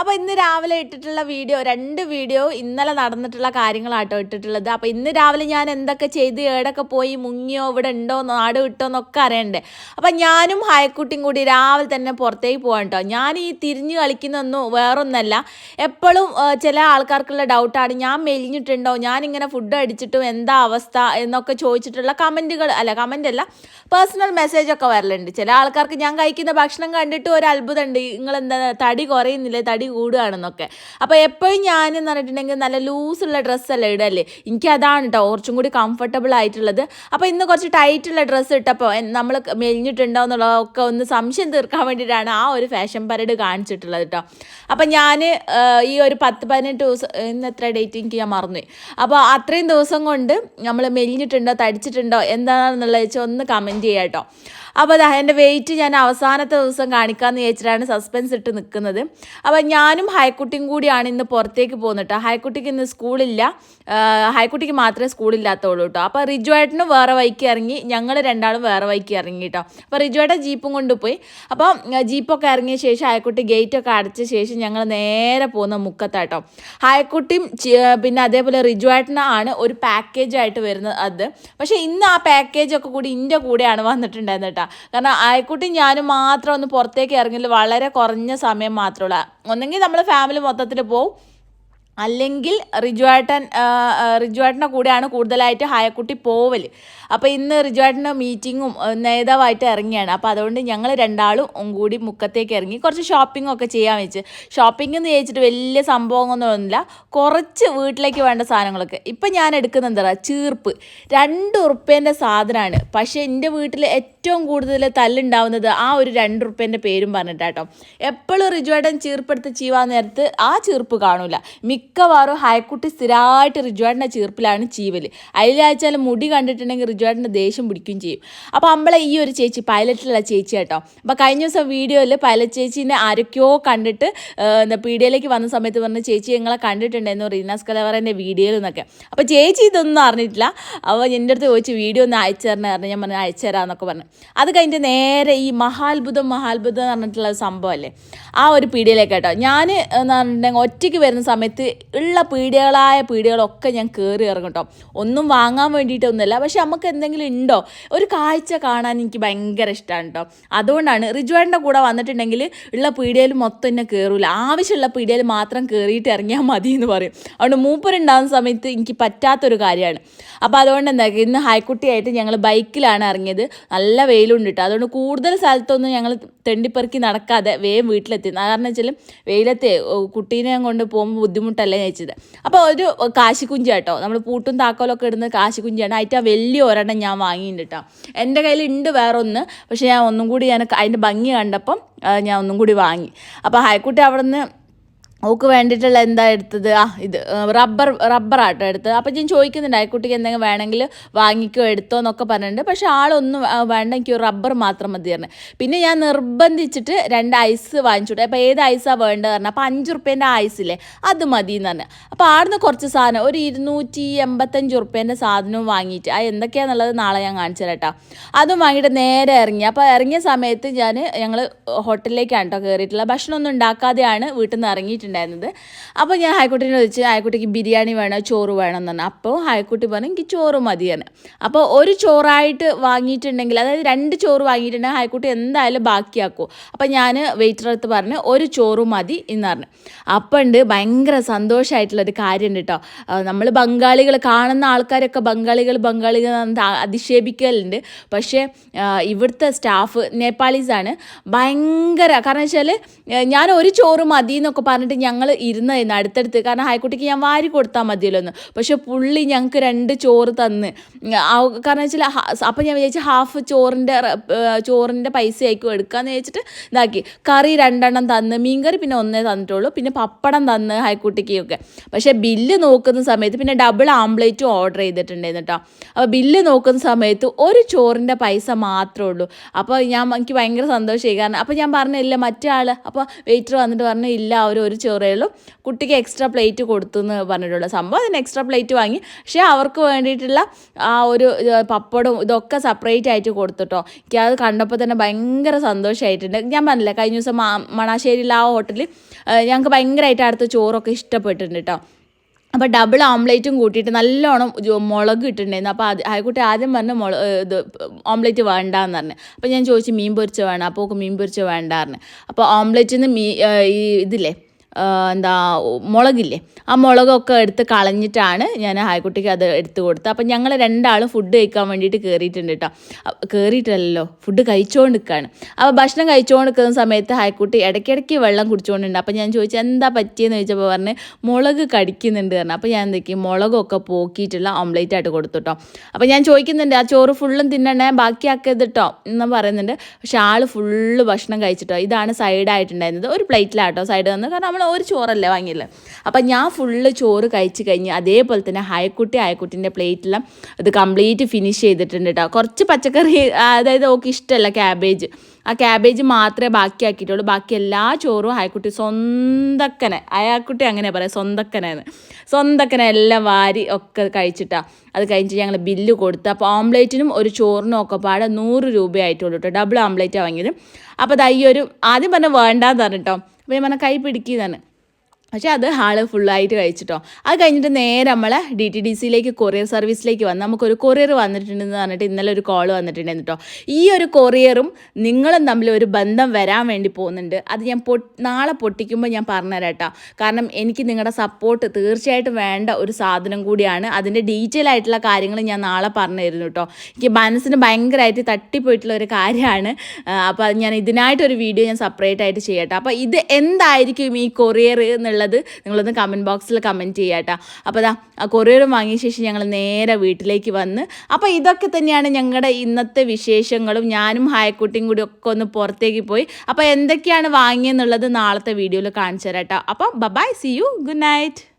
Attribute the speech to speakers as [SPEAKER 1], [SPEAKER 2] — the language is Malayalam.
[SPEAKER 1] അപ്പോൾ ഇന്ന് രാവിലെ ഇട്ടിട്ടുള്ള വീഡിയോ രണ്ട് വീഡിയോ ഇന്നലെ നടന്നിട്ടുള്ള കാര്യങ്ങളാട്ടോ ഇട്ടിട്ടുള്ളത്. അപ്പോൾ ഇന്ന് രാവിലെ ഞാൻ എന്തൊക്കെ ചെയ്ത് ഏടൊക്കെ പോയി മുങ്ങിയോ ഇവിടെ ഉണ്ടോ നാട് വിട്ടോ എന്നൊക്കെ അറിയണ്ടേ. അപ്പം ഞാനും ഹായക്കുട്ടിയും കൂടി രാവിലെ തന്നെ പുറത്തേക്ക് പോകാൻ കേട്ടോ ഞാൻ ഈ തിരിഞ്ഞ് കളിക്കുന്നൊന്നും വേറൊന്നല്ല. എപ്പോഴും ചില ആൾക്കാർക്കുള്ള ഡൗട്ടാണ് ഞാൻ മെലിഞ്ഞിട്ടുണ്ടോ ഞാനിങ്ങനെ ഫുഡ് അടിച്ചിട്ടും എന്താ അവസ്ഥ എന്നൊക്കെ ചോദിച്ചിട്ടുള്ള കമന്റുകൾ അല്ല കമന്റ് അല്ല പേഴ്സണൽ മെസ്സേജ് ഒക്കെ വരലുണ്ട്. ചില ആൾക്കാർക്ക് ഞാൻ കഴിക്കുന്ന ഭക്ഷണം കണ്ടിട്ട് ഒരു അത്ഭുതമുണ്ട്. നിങ്ങൾ എന്താ തടി കുറയുന്നില്ലേ തടി കൂടുകയാണെന്നൊക്കെ. അപ്പോൾ എപ്പോഴും ഞാൻ എന്ന് പറഞ്ഞിട്ടുണ്ടെങ്കിൽ നല്ല ലൂസുള്ള ഡ്രസ്സല്ലേ ഇടല്ലേ എനിക്ക് അതാണ് കേട്ടോ കുറച്ചും കൂടി കംഫർട്ടബിൾ ആയിട്ടുള്ളത്. അപ്പോൾ ഇന്ന് കുറച്ച് ടൈറ്റുള്ള ഡ്രസ്സ് ഇട്ടപ്പോൾ നമ്മൾ മെലിഞ്ഞിട്ടുണ്ടോ എന്നുള്ളതൊക്കെ ഒന്ന് സംശയം തീർക്കാൻ വേണ്ടിയിട്ടാണ് ആ ഒരു ഫാഷൻ പരേഡ് കാണിച്ചിട്ടുള്ളത് കേട്ടോ അപ്പോൾ ഞാൻ ഈ ഒരു പത്ത് പതിനെട്ട് ദിവസം ഇന്ന് എത്ര ഡേറ്റ് എനിക്ക് ഞാൻ മറന്നുപോയി അപ്പോൾ അത്രയും ദിവസം കൊണ്ട് നമ്മൾ മെലിഞ്ഞിട്ടുണ്ടോ തടിച്ചിട്ടുണ്ടോ എന്താണെന്നുള്ളത് വെച്ചാൽ ഒന്ന് കമന്റ് ചെയ്യാം കേട്ടോ അപ്പോൾ അതാ എന്റെ വെയിറ്റ് ഞാൻ അവസാനത്തെ ദിവസം കാണിക്കാമെന്ന് വിചാരിച്ചിട്ടാണ് സസ്പെൻസ് ഇട്ട് നിൽക്കുന്നത് അപ്പോൾ ഞാനും ഹൈക്കുട്ടിയും കൂടിയാണ് ഇന്ന് പുറത്തേക്ക് പോകുന്നത് കേട്ടോ ഹൈക്കുട്ടിക്ക് ഇന്ന് സ്കൂളില്ല. ഹൈക്കുട്ടിക്ക് മാത്രമേ സ്കൂളില്ലാത്തുള്ളൂ കേട്ടോ അപ്പോൾ റിജുവേട്ടനും വേറെ വൈക്ക് ഇറങ്ങി ഞങ്ങൾ രണ്ടാളും വേറെ വൈക്ക് ഇറങ്ങി കേട്ടോ അപ്പോൾ റിജുവേട്ടൻ ജീപ്പും കൊണ്ടുപോയി. അപ്പൊ ജീപ്പൊക്കെ ഇറങ്ങിയ ശേഷം ഹൈക്കുട്ടി ഗേറ്റൊക്കെ അടച്ച ശേഷം ഞങ്ങൾ നേരെ പോകുന്ന മുക്കത്താട്ടോ. ഹൈക്കുട്ടിയും പിന്നെ അതേപോലെ റിജുവേട്ടനാണ് ഒരു പാക്കേജ് ആയിട്ട് വരുന്നത് അത്. പക്ഷേ ഇന്ന് ആ പാക്കേജ് ഒക്കെ കൂടി ഇന്റെ കൂടെയാണ് വന്നിട്ടുണ്ടായിരുന്നത് കേട്ടോ കാരണം ഹൈക്കുട്ടി ഞാനും മാത്രം ഒന്ന് പുറത്തേക്ക് ഇറങ്ങില്ല വളരെ കുറഞ്ഞ സമയം മാത്രമുള്ള ഒന്നെങ്കിൽ നമ്മൾ ഫാമിലി മൊത്തത്തിൽ പോവും. അല്ലെങ്കിൽ റിജുവേട്ടൻ റിജുവേട്ടന്റെ കൂടെയാണ് കൂടുതലായിട്ട് ഹായക്കുട്ടി പോവൽ അപ്പോൾ ഇന്ന് റിജുവേട്ടന്റെ മീറ്റിങ്ങും നേതാവായിട്ട് ഇറങ്ങിയാണ്. അപ്പോൾ അതുകൊണ്ട് ഞങ്ങൾ രണ്ടാളും കൂടി മുക്കത്തേക്ക് ഇറങ്ങി കുറച്ച് ഷോപ്പിംഗ് ഒക്കെ ചെയ്യാൻ വെച്ച്. ഷോപ്പിംഗ് എന്ന് ചോദിച്ചിട്ട് വലിയ സംഭവമൊന്നുമില്ല കുറച്ച് വീട്ടിലേക്ക് വേണ്ട സാധനങ്ങളൊക്കെ. ഇപ്പം ഞാൻ എടുക്കുന്ന എന്താ ചീർപ്പ്. രണ്ട് ഉറുപ്പ്യന്റെ സാധനമാണ്. പക്ഷേ എന്റെ വീട്ടിൽ ഏറ്റവും കൂടുതൽ തല്ലുണ്ടാവുന്നത് ആ ഒരു രണ്ട് ഉറുപ്പ്യന്റെ പേരും പറഞ്ഞിട്ടാട്ടോ എപ്പോഴും റിജുവേട്ടൻ ചീർപ്പെടുത്ത് ചീവാൻ നേരത്ത് ആ ചീർപ്പ് കാണൂല. മിക്കവാറും ഹായക്കുട്ടി സ്ഥിരമായിട്ട് റിജുവേട്ടന്റെ ചീർപ്പിലാണ് ചീവൽ അതിലാച്ചാൽ മുടി കണ്ടിട്ടുണ്ടെങ്കിൽ റിജുവേട്ടന്റെ ദേഷ്യം പിടിക്കുകയും ചെയ്യും. അപ്പോൾ നമ്മളെ ഈ ഒരു ചേച്ചി പൈലറ്റിലുള്ള ചേച്ചി കേട്ടോ. അപ്പോൾ കഴിഞ്ഞ ദിവസം വീഡിയോയിൽ പൈലറ്റ് ചേച്ചീനെ ആരൊക്കെയോ കണ്ടിട്ട് എന്താ പീഡിയയിലേക്ക് വന്ന സമയത്ത് പറഞ്ഞ ചേച്ചി ഞങ്ങളെ കണ്ടിട്ടുണ്ടായിരുന്നു റീനാസ് കലവറന്റെ വീഡിയോയിൽ നിന്നൊക്കെ. അപ്പോൾ ചേച്ചി ഇതൊന്നും അറിഞ്ഞിട്ടില്ല. അപ്പോൾ എന്റെ അടുത്ത് ചോദിച്ച് വീഡിയോ ഒന്ന് അയച്ചു തരണേ പറഞ്ഞു ഞാൻ പറഞ്ഞു അയച്ചു തരാമെന്നൊക്കെ പറഞ്ഞു. അത് കഴിഞ്ഞിട്ട് നേരെ ഈ മഹാത്ഭുതം മഹാത്ഭുതം എന്ന് പറഞ്ഞിട്ടുള്ള സംഭവമല്ലേ ആ ഒരു പീഡിയയിലേക്ക് കേട്ടോ. ഞാൻ എന്ന് പറഞ്ഞിട്ടുണ്ടെങ്കിൽ ഒറ്റയ്ക്ക് വരുന്ന സമയത്ത് ഉള്ള പീഡിയകളായ പീഡിയകളൊക്കെ ഞാൻ കയറി ഇറങ്ങും കേട്ടോ ഒന്നും വാങ്ങാൻ വേണ്ടിയിട്ടൊന്നുമല്ല. പക്ഷെ നമുക്ക് എന്തെങ്കിലും ഉണ്ടോ? ഒരു കാഴ്ച കാണാൻ എനിക്ക് ഭയങ്കര ഇഷ്ടമാണ് കേട്ടോ അതുകൊണ്ടാണ് റിജുവേന്റെ കൂടെ വന്നിട്ടുണ്ടെങ്കിൽ ഉള്ള പീഡിയയിൽ മൊത്തം എന്നെ കയറൂല ആവശ്യമുള്ള പീഡിയയിൽ മാത്രം കയറിയിട്ട് ഇറങ്ങിയാൽ മതി എന്ന് പറയും. അതുകൊണ്ട് മൂപ്പരുണ്ടാകുന്ന സമയത്ത് എനിക്ക് പറ്റാത്തൊരു കാര്യമാണ്. അപ്പോൾ അതുകൊണ്ട് എന്താ ഇന്ന് ഹൈക്കുട്ടിയായിട്ട് ഞങ്ങൾ ബൈക്കിലാണ് ഇറങ്ങിയത്. നല്ല വെയിലുണ്ട് കേട്ടോ അതുകൊണ്ട് കൂടുതൽ സ്ഥലത്തൊന്നും ഞങ്ങൾ തെണ്ടിപ്പെറുക്കി നടക്കാതെ വേഗം വീട്ടിലെത്തി. കാരണം വെച്ചാൽ വെയിലത്തെ കുട്ടീനെ കൊണ്ട് പോകുമ്പോൾ ബുദ്ധിമുട്ടല്ലേ ചോദിച്ചത് അപ്പോൾ ഒരു കാശിക്കുഞ്ചി കേട്ടോ നമ്മൾ പൂട്ടും താക്കോലൊക്കെ ഇടുന്ന കാശിക്കുഞ്ചിയാണ്. അതിന്റെ വലിയ ഒരെണ്ണം ഞാൻ വാങ്ങിയിട്ടുണ്ട് കേട്ടോ എന്റെ കയ്യിലുണ്ട് വേറൊന്ന് പക്ഷേ ഞാൻ ഒന്നും കൂടി ഞാൻ അതിന്റെ ഭംഗി കണ്ടപ്പം ഞാൻ ഒന്നും കൂടി വാങ്ങി. അപ്പോൾ ഹൈക്കുട്ടി അവിടെ നിന്ന് ഓക്ക് വേണ്ടിയിട്ടുള്ള എന്താ എടുത്തത്? ആ ഇത് റബ്ബർ റബ്ബറാട്ടോ എടുത്തത്. അപ്പം ഞാൻ ചോദിക്കുന്നുണ്ട് അയക്കുട്ടിക്ക് എന്തെങ്കിലും വേണമെങ്കിൽ വാങ്ങിക്കോ എടുത്തോ എന്നൊക്കെ പറഞ്ഞിട്ടുണ്ട്. പക്ഷേ ആളൊന്നും വേണ്ട എനിക്ക് റബ്ബർ മാത്രം മതി പറഞ്ഞു. പിന്നെ ഞാൻ നിർബന്ധിച്ചിട്ട് രണ്ട് ഐസ് വാങ്ങിച്ചു. അപ്പോൾ ഏത് ഐസാണ് വേണ്ടത് പറഞ്ഞു. അപ്പോൾ അഞ്ച് റുപ്യേന്റെ ഐസില്ലേ അത് മതി എന്ന് പറഞ്ഞു. അപ്പോൾ ആടുന്ന് കുറച്ച് സാധനം ഒരു ഇരുന്നൂറ്റി എൺപത്തഞ്ച് റുപ്യേന്റെ സാധനവും വാങ്ങിയിട്ട്. ആ എന്തൊക്കെയാണെന്നുള്ളത് നാളെ ഞാൻ കാണിച്ചു തരാം കേട്ടോ അതും വാങ്ങിയിട്ട് നേരെ ഇറങ്ങി. അപ്പോൾ ഇറങ്ങിയ സമയത്ത് ഞാൻ ഞങ്ങൾ ഹോട്ടലിലേക്കാണ് കേട്ടോ കയറിയിട്ടുള്ളത് ഭക്ഷണമൊന്നും ഉണ്ടാക്കാതെയാണ് വീട്ടിൽ നിന്ന് ഇറങ്ങിയിട്ടുണ്ട് ഉണ്ടായിരുന്നത്. അപ്പോൾ ഞാൻ ഹൈക്കോട്ടിനെ ചോദിച്ചു ഹൈക്കോട്ടിക്ക് ബിരിയാണി വേണോ ചോറ് വേണം? എന്ന് പറഞ്ഞു. അപ്പോൾ ഹൈക്കോട്ടി പറഞ്ഞു എനിക്ക് ചോറ് മതിയാണ് അപ്പോൾ ഒരു ചോറായിട്ട് വാങ്ങിയിട്ടുണ്ടെങ്കിൽ അതായത് രണ്ട് ചോറ് വാങ്ങിയിട്ടുണ്ടെങ്കിൽ ഹൈക്കോട്ടി എന്തായാലും ബാക്കിയാക്കും. അപ്പോൾ ഞാൻ വെയിറ്റർ അടുത്ത് പറഞ്ഞു ഒരു ചോറ് മതി എന്ന് പറഞ്ഞു. അപ്പം ഉണ്ട് ഭയങ്കര സന്തോഷമായിട്ടുള്ളൊരു കാര്യമുണ്ട് കേട്ടോ. നമ്മൾ ബംഗാളികൾ കാണുന്ന ആൾക്കാരൊക്കെ ബംഗാളികൾ ബംഗാളികൾ അധിക്ഷേപിക്കലുണ്ട്. പക്ഷേ ഇവിടുത്തെ സ്റ്റാഫ് നേപ്പാളീസാണ്. ഭയങ്കര കാരണം വെച്ചാൽ ഞാൻ ഒരു ചോറ് മതി എന്നൊക്കെ പറഞ്ഞിട്ട് ഞങ്ങൾ ഇരുന്നായിരുന്നു അടുത്തടുത്ത് കാരണം ഹൈക്കുട്ടിക്ക് ഞാൻ വാരി കൊടുത്താൽ മതിയല്ലോ എന്ന് പക്ഷെ പുള്ളി ഞങ്ങൾക്ക് രണ്ട് ചോറ് തന്ന്. കാരണം വെച്ചാൽ അപ്പം ഞാൻ വിചാരിച്ചു ഹാഫ് ചോറിന്റെ ചോറിന്റെ പൈസ ആയിരിക്കും എടുക്കാമെന്ന് വെച്ചിട്ട് ഇതാക്കി. കറി രണ്ടെണ്ണം തന്ന് മീൻകറി പിന്നെ ഒന്നേ തന്നിട്ടുള്ളൂ പിന്നെ പപ്പടം തന്ന് ഹൈക്കുട്ടിക്കൊക്കെ പക്ഷേ ബില്ല് നോക്കുന്ന സമയത്ത് പിന്നെ ഡബിൾ ആംപ്ലേറ്റും ഓർഡർ ചെയ്തിട്ടുണ്ടായിരുന്നു കേട്ടോ. അപ്പോൾ ബില്ല് നോക്കുന്ന സമയത്ത് ഒരു ചോറിന്റെ പൈസ മാത്രമേ ഉള്ളൂ. അപ്പോൾ ഞാൻ എനിക്ക് ഭയങ്കര സന്തോഷമായി. കാരണം അപ്പോൾ ഞാൻ പറഞ്ഞില്ല മറ്റേ ആൾ അപ്പോൾ വെയിറ്റർ വന്നിട്ട് പറഞ്ഞു ഇല്ല അവർ ഒരു ചോറേ ഉള്ളൂ കുട്ടിക്ക് എക്സ്ട്രാ പ്ലേറ്റ് കൊടുത്തു എന്ന് പറഞ്ഞിട്ടുള്ള സംഭവം. അതിന് എക്സ്ട്രാ പ്ലേറ്റ് വാങ്ങി. പക്ഷേ അവർക്ക് വേണ്ടിയിട്ടുള്ള ആ ഒരു പപ്പടും ഇതൊക്കെ സെപ്പറേറ്റ് ആയിട്ട് കൊടുത്തിട്ടോ. എനിക്ക് അത് കണ്ടപ്പോൾ തന്നെ ഭയങ്കര സന്തോഷമായിട്ടുണ്ട് ഞാൻ പറഞ്ഞില്ല കഴിഞ്ഞ ദിവസം മാ- മണാശ്ശേരിയിലെ ആ ഹോട്ടലിൽ ഞങ്ങൾക്ക് ഭയങ്കരമായിട്ട് അടുത്ത ചോറൊക്കെ ഇഷ്ടപ്പെട്ടിട്ടുണ്ട് കേട്ടോ അപ്പോൾ ഡബിൾ ഓംലേറ്റും കൂട്ടിയിട്ട് നല്ലോണം മുളക് ഇട്ടിട്ടുണ്ടായിരുന്നു. അപ്പോൾ അത് ആയിക്കോട്ടെ ആദ്യം പറഞ്ഞു മുള ഇത് ഓംലേറ്റ് വേണ്ടാന്ന് പറഞ്ഞു. അപ്പോൾ ഞാൻ ചോദിച്ചു മീൻ പൊരിച്ച വേണം? അപ്പോൾ മീൻ പൊരിച്ച വേണ്ടാന്ന് അപ്പോൾ ഓംലേറ്റിന് മീ ഏഹ് ഈ ഇതില്ലേ എന്താ മുളകില്ലേ? ആ മുളകൊക്കെ എടുത്ത് കളഞ്ഞിട്ടാണ് ഞാൻ ഹായ്ക്കുട്ടിക്ക് അത് എടുത്ത് കൊടുത്തത്. അപ്പം ഞങ്ങൾ രണ്ടാളും ഫുഡ് കഴിക്കാൻ വേണ്ടിയിട്ട് കയറിയിട്ടുണ്ട് കേട്ടോ. കയറിയിട്ടല്ലോ ഫുഡ് കഴിച്ചുകൊണ്ട് നിൽക്കുകയാണ് അപ്പോൾ ഭക്ഷണം കഴിച്ചുകൊണ്ട് നിൽക്കുന്ന സമയത്ത് ഹായ്ക്കുട്ടി ഇടയ്ക്കിടയ്ക്ക് വെള്ളം കുടിച്ചുകൊണ്ടുണ്ട് അപ്പം ഞാൻ ചോദിച്ചു എന്താ പറ്റിയെന്ന് ചോദിച്ചപ്പോൾ പറഞ്ഞ് മുളക് കടിക്കുന്നുണ്ട് പറഞ്ഞു. അപ്പോൾ ഞാൻ എന്തൊക്കെയും മുളകൊക്കെ പോക്കിയിട്ടുള്ള ഓംലേറ്റ് ആയിട്ട് കൊടുത്തു കേട്ടോ. അപ്പോൾ ഞാൻ ചോദിക്കുന്നുണ്ട് ആ ചോറ് ഫുള്ളും തിന്നണേ ബാക്കിയാക്കരുത് കേട്ടോ എന്ന് പറയുന്നുണ്ട്. പക്ഷെ ആൾ ഫുള്ള് ഭക്ഷണം കഴിച്ചിട്ടോ. ഇതാണ് സൈഡായിട്ടുണ്ടായിരുന്നത് ഒരു പ്ലേറ്റിലാട്ടോ സൈഡ് തന്ന് കാരണം നമ്മൾ ഒരു ചോറല്ലേ വാങ്ങിയില്ല? അപ്പം ഞാൻ ഫുള്ള് ചോറ് കഴിച്ച് കഴിഞ്ഞ് അതേപോലെ തന്നെ ഹയക്കുട്ടി ഹയക്കുട്ടിന്റെ പ്ലേറ്റിലും ഇത് കംപ്ലീറ്റ് ഫിനിഷ് ചെയ്തിട്ടുണ്ട് കേട്ടോ കുറച്ച് പച്ചക്കറി അതായത് ഓക്ക് ഇഷ്ടമല്ല ക്യാബേജ് ആ ക്യാബേജ് മാത്രമേ ബാക്കിയാക്കിയിട്ടുള്ളൂ ബാക്കി എല്ലാ ചോറും ഹായക്കുട്ടി സ്വന്തക്കനെ അയാൾക്കുട്ടി അങ്ങനെ പറയാം സ്വന്തക്കനെന്ന് സ്വന്തക്കനെ എല്ലാം വാരി ഒക്കെ കഴിച്ചിട്ടാണ് അത് കഴിഞ്ഞിട്ട് ഞങ്ങൾ ബില്ല് കൊടുത്ത്. അപ്പോൾ ഓംലേറ്റിനും ഒരു ചോറിനും ഒക്കെ പാടെ നൂറ് രൂപയായിട്ടുള്ളൂ കേട്ടോ ഡബിൾ ഓംലേറ്റാണ് വാങ്ങിയത്. അപ്പോൾ അത് ഈ ഒരു ആദ്യം പറഞ്ഞ വേണ്ടാന്ന് പറഞ്ഞിട്ടോ അപ്പോൾ മന കൈ കൈ പിടിക്കുന്നതാണ് പക്ഷേ അത് ഹാൾ ഫുള്ളായിട്ട് കഴിച്ചിട്ടോ. അത് കഴിഞ്ഞിട്ട് നേരെ നമ്മളെ ഡി ടി ഡി സിയിലേക്ക് കൊറിയർ സർവീസിലേക്ക് വന്ന് നമുക്കൊരു കൊറിയർ വന്നിട്ടുണ്ടെന്ന് പറഞ്ഞിട്ട് ഇന്നലെ ഒരു കോൾ വന്നിട്ടുണ്ടായിരുന്നു കേട്ടോ ഈ ഒരു കൊറിയറും നിങ്ങളും തമ്മിൽ ഒരു ബന്ധം വരാൻ വേണ്ടി പോകുന്നുണ്ട്. അത് ഞാൻ പൊ നാളെ പൊട്ടിക്കുമ്പോൾ ഞാൻ പറഞ്ഞുതരാം കേട്ടോ കാരണം എനിക്ക് നിങ്ങളുടെ സപ്പോർട്ട് തീർച്ചയായിട്ടും വേണ്ട ഒരു സാധനം കൂടിയാണ്. അതിന്റെ ഡീറ്റെയിൽ ആയിട്ടുള്ള കാര്യങ്ങൾ ഞാൻ നാളെ പറഞ്ഞു തരുന്നു കേട്ടോ എനിക്ക് മനസ്സിന് ഭയങ്കരമായിട്ട് തട്ടിപ്പോയിട്ടുള്ള ഒരു കാര്യമാണ്. അപ്പോൾ ഞാൻ ഇതിനായിട്ടൊരു വീഡിയോ ഞാൻ സെപ്പറേറ്റ് ആയിട്ട് ചെയ്യട്ടോ. അപ്പോൾ ഇത് എന്തായിരിക്കും ഈ കൊറിയർ എന്നുള്ളത് നിങ്ങളൊന്ന് കമന്റ് ബോക്സിൽ കമന്റ് ചെയ്യാട്ടോ അപ്പോൾ അതാ ആ കൊറിയറും വാങ്ങിയ ശേഷം ഞങ്ങൾ നേരെ വീട്ടിലേക്ക് വന്ന് അപ്പോൾ ഇതൊക്കെ തന്നെയാണ് ഞങ്ങളുടെ ഇന്നത്തെ വിശേഷങ്ങളും. ഞാനും ഹായക്കുട്ടിയും കൂടി ഒക്കെ ഒന്ന് പുറത്തേക്ക് പോയി. അപ്പോൾ എന്തൊക്കെയാണ് വാങ്ങിയെന്നുള്ളത് നാളത്തെ വീഡിയോയിൽ കാണിച്ചു തരാം കേട്ടോ. അപ്പോൾ bye bye see you good night